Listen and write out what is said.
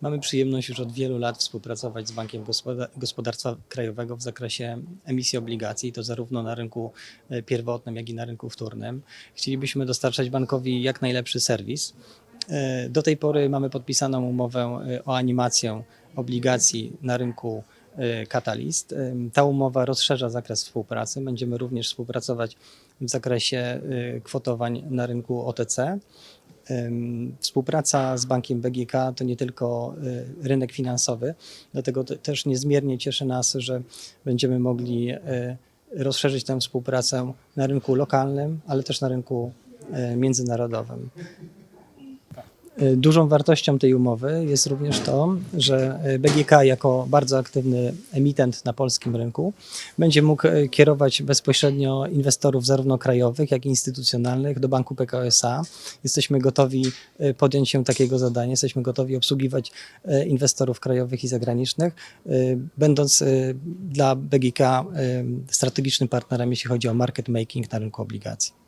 Mamy przyjemność już od wielu lat współpracować z Bankiem Gospoda- Gospodarstwa Krajowego w zakresie emisji obligacji, to zarówno na rynku e, pierwotnym, jak i na rynku wtórnym. Chcielibyśmy dostarczać bankowi jak najlepszy serwis. E, Do tej pory mamy podpisaną umowę e, o animację obligacji na rynku Catalyst. Ta umowa rozszerza zakres współpracy. Będziemy również współpracować w zakresie kwotowań na rynku OTC. Współpraca z bankiem BGK to nie tylko y, rynek finansowy, dlatego te- też niezmiernie cieszy nas, że będziemy mogli y, rozszerzyć tę współpracę na rynku lokalnym, ale też na rynku y, międzynarodowym. Y, Dużą wartością tej umowy jest również to, że y, BGK jako bardzo aktywny emitent na polskim rynku będzie mógł y, kierować bezpośrednio inwestorów zarówno krajowych, jak i instytucjonalnych do Banku PKO SA. Jesteśmy gotowi podjąć się takiego zadania, jesteśmy gotowi obsługiwać inwestorów krajowych i zagranicznych, będąc dla BGK strategicznym partnerem, jeśli chodzi o market making na rynku obligacji.